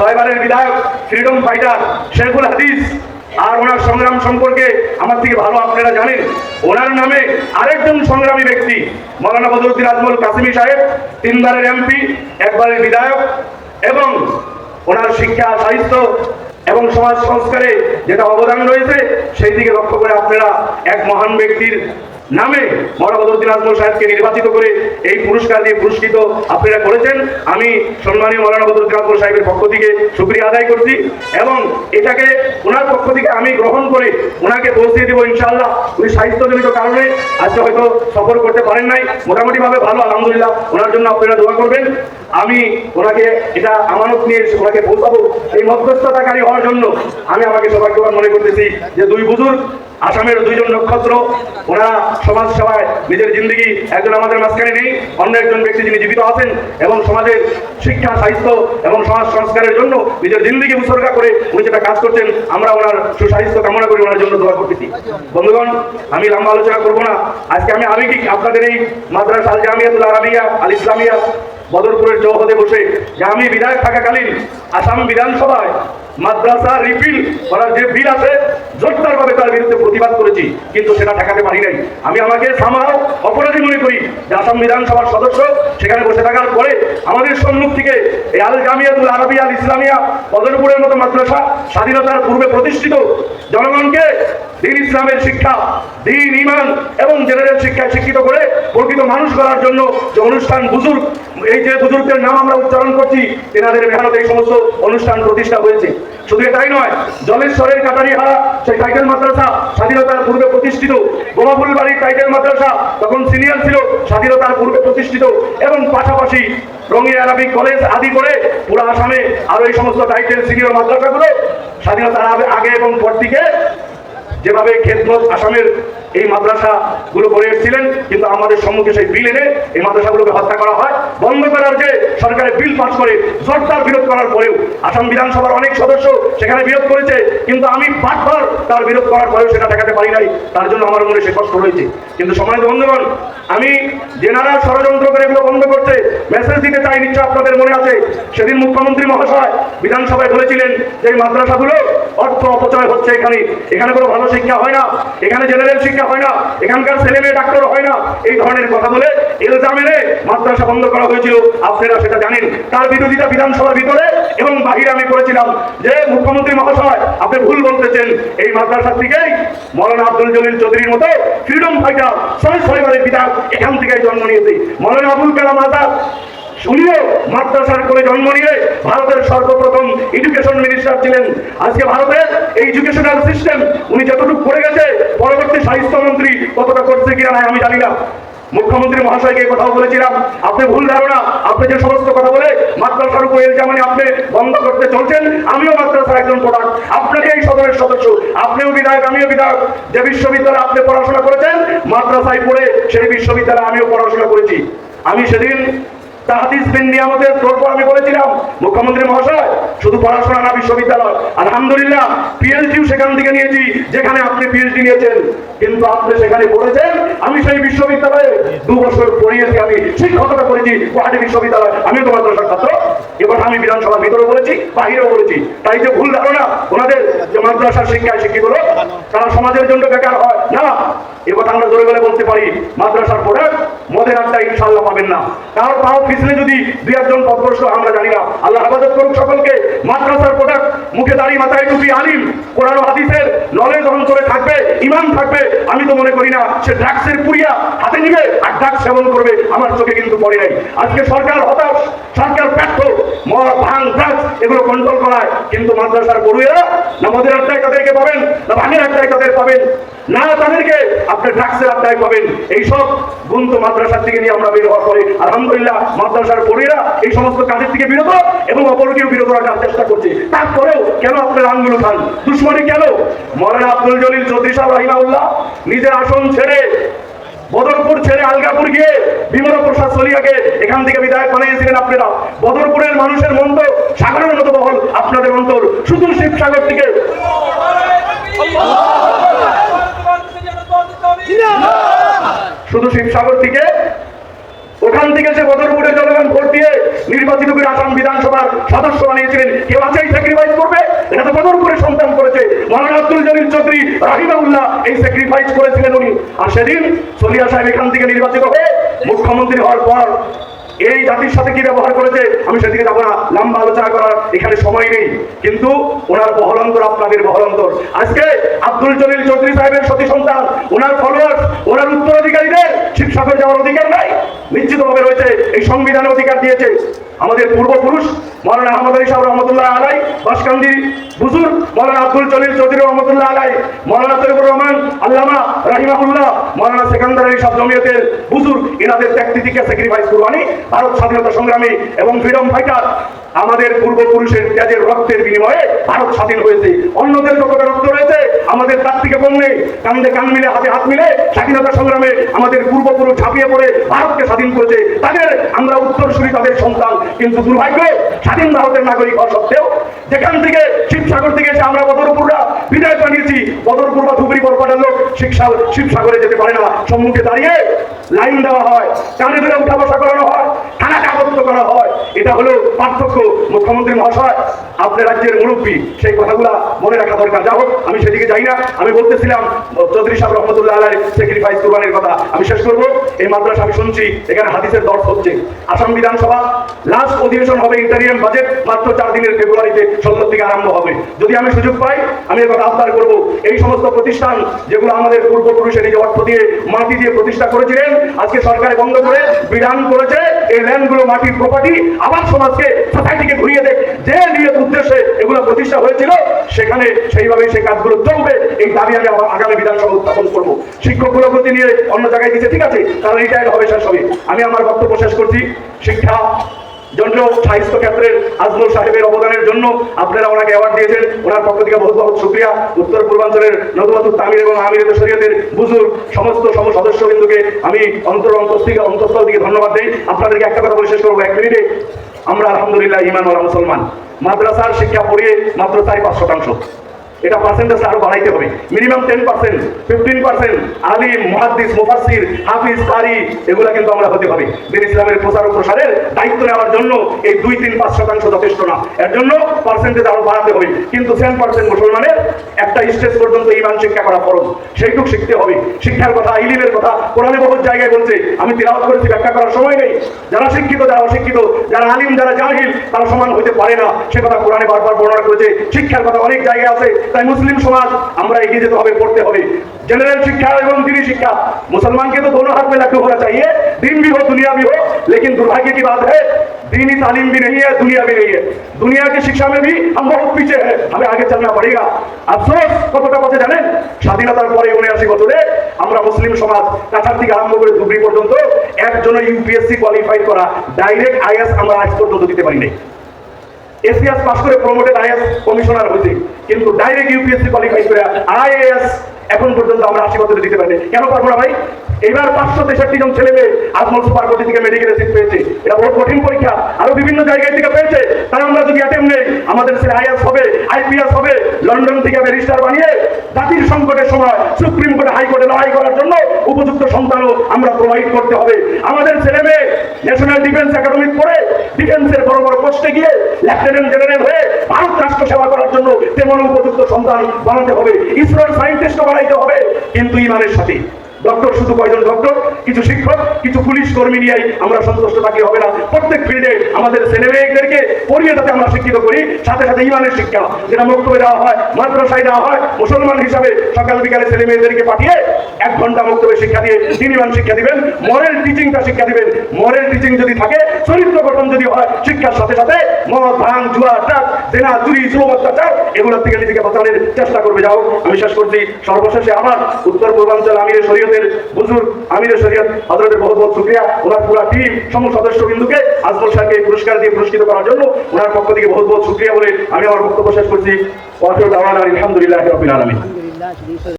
ছয়বারের বিধায়ক freedom fighter শেখুল হাদিস আর ওনার সংগ্রাম সম্পর্কে আমার থেকে ভালো আপনারা জানেন। ওনার নামে আরেকজন সংগ্রামী ব্যক্তি, মৌলানা বদরুদ্দিন আজমল কাসিমি সাহেব, তিনবারের এমপি একবারের বিধায়ক, এবং ওনার শিক্ষা, সাহিত্য এবং সমাজ সংস্কারে যেটা অবদান রয়েছে, সেই দিকে লক্ষ্য করে আপনারা এক মহান ব্যক্তির নামে মৌলানা আজমল সাহেবকে নির্বাচিত করে এই পুরস্কার দিয়ে পুরস্কৃত আপনারা করেছেন। আমি সম্মানীয় মৌলানা বদরুদ্দিন আজমল সাহেবের পক্ষ থেকে শুক্রিয়া আদায় করছি এবং এটাকে ওনার পক্ষ থেকে আমি গ্রহণ করে ওনাকে পৌঁছে দেবো ইনশাআল্লাহ। উনি স্বাস্থ্যজনিত কারণে আজকে হয়তো সফর করতে পারেন নাই। মোটামুটি ভাবে ভালো, আলহামদুলিল্লাহ। ওনার জন্য আপনারা দোয়া করবেন। আমি ওনাকে এটা আমানত নিয়ে ওনাকে পৌঁছাবো। এই মধ্যস্থতাকারী হওয়ার জন্য আমি আমাকে সৌভাগ্যবান মনে করতেছি যে দুই বুজুর্গ আসামের দুইজন নক্ষত্র ওনারা সমাজ সেবায় নিজের জিন্দগি একজন আমাদের মাঝখানে নেই, অন্য একজন ব্যক্তি যিনি জীবিত আছেন এবং সমাজের শিক্ষা, স্বাস্থ্য এবং সমাজ সংস্কারের জন্য নিজের জিন্দগি উৎসর্গা করে উনি যেটা কাজ করছেন, আমরা ওনার সুস্বাস্থ্য কামনা করি, ওনার জন্য দোয়া করতেছি। বন্ধুগণ, আমি লম্বা আলোচনা করব না। আজকে আমি আবেগিক আপনাদের এই মাদ্রাস আল জামিয়াতুল আরাবিয়া, আল ইসলামিয়া, বদরপুরের চৌহদে বসে যে আমি বিধায়ক থাকাকালীন আসাম বিধানসভায় মাদ্রাসা রিফিল করার যে বিল আছে জোরদারভাবে তার বিরুদ্ধে প্রতিবাদ করেছি, কিন্তু সেটা ঠেকাতে পারি নাই। আমি আমাকে সামাও অপরাধী মনে করি, যে আসাম বিধানসভার সদস্য, সেখানে বসে থাকার পরে আমাদের সম্মুখ থেকে এই আল জামিয়াতুল আরবি, আল ইসলামিয়া, বদরপুরের মতো মাদ্রাসা, স্বাধীনতার পূর্বে প্রতিষ্ঠিত জনগণকে দিন ইসলামের শিক্ষা, দিন ইমান এবং জেনারেল শিক্ষায় শিক্ষিত করে প্রকৃত মানুষ করার জন্য যে অনুষ্ঠান বুজুর্গ, এই যে বুজুর্গের নাম আমরা উচ্চারণ করছি, তেনাদের মেহনত এই সমস্ত অনুষ্ঠান প্রতিষ্ঠা হয়েছে। শুধু এটাই নয়, জলেশ্বরের কাটারিহারা সেই টাইটেল মাদ্রাসা স্বাধীনতার পূর্বে প্রতিষ্ঠিত। গোমাফুল বাড়ির টাইটেল মাদ্রাসা তখন সিনিয়র ছিল, স্বাধীনতার পূর্বে প্রতিষ্ঠিত এবং পাশাপাশি রঙিয়া আরবি কলেজ আদি করে পুরো আসামে আরও এই সমস্ত টাইটেল, সিনিয়র মাদ্রাসাগুলো স্বাধীনতার আগে- এবং পর দিকে যেভাবে খেদমত আসামের এই মাদ্রাসা গুলো করে এসেছিলেন, কিন্তু আমাদের সম্মুখে সেই বিল এনে এই মাদ্রাসাগুলোকে হত্যা করা হয়। বন্ধ করার যে সরকারের বিল পাস করে জোরদার বিরোধ করার পরেও আসাম বিধানসভার অনেক সদস্য সেখানে বিরোধ করেছে, কিন্তু আমি বারবার তার বিরোধ করার পরেও সেটা ঠেকাতে পারি নাই। তার জন্য আমার মনে সে কষ্ট রয়েছে। কিন্তু সম্মানিত বন্ধুগণ, আমি জেনারা ষড়যন্ত্র করে এগুলো বন্ধ করতে মেসেজ দিতে চাই নিশ্চয় আপনাদের মনে আছে। সেদিন মুখ্যমন্ত্রী মহাশয় বিধানসভায় বলেছিলেন যে মাদ্রাসাগুলো অর্থ অপচয় হচ্ছে এখানে। এখানে কোনো ভালো শিক্ষা হয় না, এখানে জেনারেল শিক্ষা হয় না, এখানকার ছেলে ডাক্তার হয় না। এই ধরনের কথা বলে ইলজাম এনে মাদ্রাসা বন্ধ করা হয়েছিল, আপনারা সেটা জানেন। তার বিরোধিতা বিধানসভার ভিতরে এবং বাহিরে আমি করেছিলাম যে মুখ্যমন্ত্রী মহাশয়, আপনি ভুল বলতেছেন। এই মাদ্রাসা থেকেই মৌলানা আব্দুল জলিল চৌধুরীর মতো ফ্রিডম ফাইটার ছয় ছয়বারের বিধায়ক এখান থেকেই জন্ম নিয়েছে। মৌলানা আবুল কালাম আজাদ উনিও মাদ্রাসার করে জন্ম নিয়ে ভারতের মিনিস্টার ছিলেন আজকে ভারতের এই এডুকেশনাল সিস্টেম উনি যতটুকু করে গেছে, পরবর্তী স্বাস্থ্যমন্ত্রী কতটা করছে কিনা আমি জানি না। মুখ্যমন্ত্রী মহাশয়কে কথাও বলেছিলাম, আপনি ভুল ধারণা, আপনি যে সমস্ত কথা বলে মাদ্রাসার উপর এলজামানি আপনি বন্ধ করতে চলছেন, আমিও মাদ্রাসার একজন প্রধান আপনাকে এই সদনের সদস্য, আপনিও বিধায়ক, আমিও বিধায়ক, যে বিশ্ববিদ্যালয়ে আপনি পড়াশোনা করেছেন, মাদ্রাসায় পড়ে সেই বিশ্ববিদ্যালয়ে আমিও পড়াশোনা করেছি। আমি সেদিন তাহাদিস আমি বলেছিলাম। মহাশয়, শুধু না, বিশ্ববিদ্যালয়। আলহামদুলিল্লাহ সেখান থেকে নিয়েছি, যেখানে আপনি নিয়েছেন। কিন্তু আপনি সেখানে আমি সেই বিশ্ববিদ্যালয়ে দু বছর পড়িয়েছি, আমি বিশ্ববিদ্যালয়। এবার আমি বিধানসভার ভিতরে বলেছি, বাহিরেও বলেছি। তাই যে ভুল ধারণা, ওনাদের যে মাদ্রাসার শিক্ষায় শিক্ষিত তারা সমাজের জন্য বেকার হয়। না, এ কথা আমরা জোরে বলে বলতে পারি, মাদ্রাসার পরে মদের আড্ডা ইনশাল্লাহ পাবেন না। কারোর পাও পিছনে যদি দুই, একজন পদগ্রস্ত আমরা জানি না। আল্লাহ হেফাজত করুক সকলকে। মাদ্রাসার প্রোডাক্ট মুখে দাঁড়িয়ে মাথায় টুপি, আলিম, কোরআন হাদিসের নলেজ অন্তরে থাকবে, ইমান থাকবে, আমি তো মনে করি না, সে ড্রাগসের পুড়িয়া হাতে নিবে আর ড্রাগস সেবন করবে, আমার চোখে কিন্তু পড়ে নাই। আজকে সরকার হতাশ, সরকার ব্যর্থ মদ ভাঙ ড্রাগস এগুলো কন্ট্রোল করায়। কিন্তু মাদ্রাসার পড়ুয়েরা না মদের আড্ডায় তাদেরকে পাবেন, না ভাঙের আড্ডায় তাদের পাবেন, না তাদেরকে আপনি ড্রাগসের আড্ডায় পাবেন। এইসব গুণ তো মাদ্রাসার থেকে নিয়ে আমরা বের হওয়ার পরে আলহামদুলিল্লাহ মাদ্রাসার পড়ুয়েরা এই সমস্ত কাজের থেকে বিরত এবং অপরকেও বিরত রাখার চেষ্টা করছে। তারপরেও কেন আপনার আঙ্গুল খান দুশ্মনী কেন? মরানা আব্দুল জলিল চৌধুরী সাহেব রাহিমাউল্লাহ নিজের আসন ছেড়ে বদরপুর ছেড়ে আলগাপুর গিয়ে বিমল প্রসাদ সলিয়াকে এখান থেকে বিধায়ক বানিয়েছিলেন আপনারা। বদরপুরের মানুষের মন তো সাগরের মতো বহল আপনাদের অন্তর। শুধু শিবসাগর থেকে শুধু শিবসাগর থেকে ওখান থেকে সে বদরপুরে জনগণ ভোট দিয়ে নির্বাচিত করে আসাম বিধানসভার সদস্য বানিয়েছিলেন কেউ আছে এই স্যাক্রিফাইস করবে? এটা তো বদরপুরে সন্তান করেছে। মহান আব্দুল জলিল চৌধুরী রাহিমাউল্লাহ এই স্যাক্রিফাইস করেছিলেন উনি। আর সেদিন সলিয়া সাহেব এখান থেকে নির্বাচিত হয়ে মুখ্যমন্ত্রী হওয়ার পর এই জাতির সাথে কি ব্যবহার করেছে? আমি সেদিকে যাব না। লম্বা আলোচনা করার এখানে সময় নেই। কিন্তু ওনার বহলন্তর আপনাদের বহলন্তর আজকে আব্দুল জলিল চৌধুরী সাহেবের সতী সন্তান, ওনার ফলোয়ার্স ওনার উত্তরাধিকারীদের শিবসাগর যাওয়ার অধিকার নাই। নিশ্চিতভাবে রয়েছে এই সংবিধানের অধিকার দিয়েছে। আমাদের পূর্বপুরুষ মৌলানা আহমদ আলী সাহেব রহমতুল্লাহ আলাই, বাসকান্দি বুজুর মৌলানা আব্দুল জলিল চৌধুরী রহমতুল্লাহ আলাই, মৌলানা তৈবুর রহমান আল্লামা রাহিমাহুল্লাহ, মৌলানা সেকান্দার আলী সাহেব জমিয়তের বুজুর, এনাদের ত্যাগতিকে স্যাক্রিফাইস কুরবানি, ভারত স্বাধীনতা সংগ্রামী এবং ফ্রিডম ফাইটার আমাদের পূর্বপুরুষের ত্যাগের রক্তের বিনিময়ে ভারত স্বাধীন হয়েছে। অন্যদের যতটা রক্ত রয়েছে? আমাদের তার থেকে কম নেই কান্দে কান মিলে, হাতে হাত মিলে স্বাধীনতা সংগ্রামে আমাদের পূর্বপুরুষ ঝাঁপিয়ে পড়ে, ভারতকে স্বাধীন করেছে। তাদের আমরা উত্তর উত্তরসূরি তাদের সন্তান। কিন্তু দুর্ভাগ্য স্বাধীন ভারতের নাগরিক হওয়া সত্ত্বেও যেখান থেকে শিবসাগর থেকে এসে আমরা জানিয়েছি বদরপুর বা ধুবড়ি বরপাটার লোক শিবসাগর শিবসাগরে যেতে পারে না। সম্মুখে দাঁড়িয়ে লাইন দেওয়া হয়। কানে ধরে উঠা বসা করানো হয়। থানা কাগজ করা হয়। এটা হলো পার্থক্য মুখ্যমন্ত্রী মহাশয়। আপনার রাজ্যের মুরব্বী, সেই কথাগুলা মনে রাখা দরকার। যা হোক, আমি সেদিকে যাই না। আমি বলতেছিলাম, চৌধুরী সাহেব রহমতুল্লাহ আলাই স্যাক্রিফাইস কুরবানের কথা। আমি শেষ করব। এই মাদ্রাসা আমি শুনছি, এখানে হাদিসের দর্শ হচ্ছে। আসাম বিধানসভা লাস্ট অধিবেশন হবে ইন্টারিয়াম বাজেট মাত্র চার দিনের ফেব্রুয়ারিতে ষোলো থেকে আরম্ভ হবে। যদি আমি সুযোগ পাই, আমি কথা আবদার করব। এই সমস্ত প্রতিষ্ঠান যেগুলো আমাদের পূর্বপুরুষের এই অর্থ দিয়ে মাটি দিয়ে প্রতিষ্ঠা করেছিলেন, আজকে সরকারে বন্ধ করে বিধান করেছে, এই ল্যান্ডগুলো মাটির প্রপার্টি আবার সমাজকে সোসাইটিকে ঘুরিয়ে দেয়? যে নিয়ে উদ্দেশ্যে এগুলো প্রতিষ্ঠা হয়েছিল, সেখানে সেইভাবে সেই কাজগুলো চলবে। এই দাবি আমি আবার আগামী বিধানসভা উত্থাপন করব। শিক্ষকগুলো প্রতি নিয়ে অন্য জায়গায় দিচ্ছে ঠিক আছে তারা রিটায়ার হবে হবে আমি আমার বক্তব্য শেষ করছি। শিক্ষা জন্য সাহিত্য ক্ষেত্রের আজমল সাহেবের অবদানের জন্য আপনারা ওনাকে অ্যাওয়ার্ড দিয়েছেন। ওনার পক্ষ থেকে বহুত বহুত শুক্রিয়া। উত্তর পূর্বাঞ্চলের নদমাতুর তামির এবং আমির শরীয়তের বুজুর সমস্ত সম সদস্যবৃন্দকে আমি অন্তর অন্তস্থিকে অন্তঃস্থল থেকে ধন্যবাদ দিই। আপনাদেরকে একটা কথা বলে শেষ করব। এক মিনিটে আমরা আলহামদুলিল্লাহ ইমান ওরা মুসলমান। মাদ্রাসার শিক্ষা পড়িয়ে মাত্র চারি পাঁচ শতাংশ। এটা পার্সেন্টেজ আরও বাড়াইতে হবে। Minimum ten percent fifteen percent আলিম, মহাদ্দিস মুফাসির হাফিজ, কারি, এগুলা কিন্তু আমরা হতে হবে। দিন ইসলামের প্রচার ও প্রসারের দায়িত্ব নেওয়ার জন্য এই দুই তিন পাঁচ শতাংশ যথেষ্ট না। এর জন্য পার্সেন্টেজ আরও বাড়াতে হবে। কিন্তু সেভেন পার্সেন্ট মুসলমানের একটা স্টেজ পর্যন্ত ইমান শিক্ষা করা ফরজ। সেইটুক শিখতে হবে। শিক্ষার কথা, ইলিমের কথা, কোরআনে বহুত জায়গায় বলছে, আমি তিলাওয়াত করেছি, ব্যাখ্যা করার সময় নেই। যারা শিক্ষিত, যারা অশিক্ষিত, যারা আলিম, যারা জাহিল, তারা সমান হতে পারে না। সে কথা কোরআনে বারবার বর্ণনা করেছে। শিক্ষার কথা অনেক জায়গায় আছে। তাই মুসলিম সমাজ আমরা এগিয়ে যেতে হবে পড়তে হবে जनरल शिक्षा एवं दीनी शिक्षा मुसलमान के तो दोनों हाथ में लड्डू होना चाहिए दिन भी हो दुनिया भी हो लेकिन दुर्भाग्य की बात है दीनी तालीम भी नहीं है दुनिया भी नहीं है दुनिया की शिक्षा में भी हम बहुत पीछे हैं हमें आगे चलना पड़ेगा अफसोस কতটা কথা জানেন স্বাধীনতার পরে উনআশি বছরে আমরা মুসলিম সমাজ কাছার থেকে আরম্ভ করে ধুবড়ি পর্যন্ত একজন ইউপিএসসি কোয়ালিফাই করা ডাইরেক্ট আইএস আমরা আজ পর্যন্ত দিতে পারি নাই এসিএস পাস করে প্রমোটেড আইএস কমিশনার হয়েছে। কিন্তু ডাইরেক্ট ইউপিএসসি কোয়ালিফাই করে আইএএস এখন পর্যন্ত আমরা আশি বছরে দিতে পারিনি। কেন পারব না ভাই? এবার পাঁচশো তেষট্টি জন ছেলে মেয়ে আজমল সুপার কোটি থেকে মেডিকেল সিট পেয়েছে। এটা বহুত কঠিন পরীক্ষা। আরও বিভিন্ন জায়গায় থেকে পেয়েছে। তাই আমরা যদি অ্যাটেম্প নেই, আমাদের ছেলে আইএস হবে আইপিএস হবে, লন্ডন থেকে ব্যারিস্টার বানিয়ে জাতির সংকটের সময় সুপ্রিম কোর্টে হাইকোর্টে লড়াই করার জন্য উপযুক্ত সন্তানও আমরা প্রোভাইড করতে হবে। আমাদের ছেলে মেয়ে ন্যাশনাল ডিফেন্স একাডেমি পড়ে ডিফেন্সের বড় বড় পোস্টে গিয়ে লেফটেন্যান্ট জেনারেল হয়ে ভারত রাষ্ট্র সেবা করার জন্য তেমন উপযুক্ত সন্তান বানাতে হবে। ইসরোর সাইন্টিস্ট বানাইতে হবে। কিন্তু ইমানের সাথে ডক্টর শুধু কয়জন ডক্টর কিছু শিক্ষক, কিছু পুলিশ কর্মী নিয়েই আমরা সন্তুষ্ট থাকি, হবে না। প্রত্যেক ফিল্ডে আমাদের ছেলে মেয়েদেরকে পড়িয়ে যাতে আমরা শিক্ষিত করি, সাথে সাথে ইমানের শিক্ষা, যেটা বক্তব্য দেওয়া হয়, মাদ্রাসায় দেওয়া হয়, মুসলমান হিসাবে সকাল বিকালে ছেলে মেয়েদেরকে পাঠিয়ে এক ঘণ্টা বক্তব্য শিক্ষা দিয়ে তিন ইমান শিক্ষা দিবেন মরেল টিচিংটা শিক্ষা দিবেন। মরেল টিচিং যদি থাকে, চরিত্র গঠন যদি হয়, শিক্ষার সাথে সাথে মদ ভাঙ জুয়া ট্রাক জেনা চুরি জুলুম, অত্যাচার, এগুলোর থেকে নিজেকে বাঁচানোর চেষ্টা করবে। যাও আমি শেষ করছি। সর্বশেষে আমার উত্তর পূর্বাঞ্চল আমিরের শরীয়তের বুজুর আমিরের শরীয়ত হজরতের বহুত বহুত শুক্রিয়া ওনার পুরা টিম সমস্ত সদস্য বিন্দুকে আজমল সাহেবকে এই পুরস্কার দিয়ে পুরস্কৃত করার জন্য ওনার পক্ষ থেকে বহুত বহুত শুক্রিয়া বলে আমি আমার বক্তব্য শেষ করছি। আলহামদুলিল্লাহ রবিল আলমী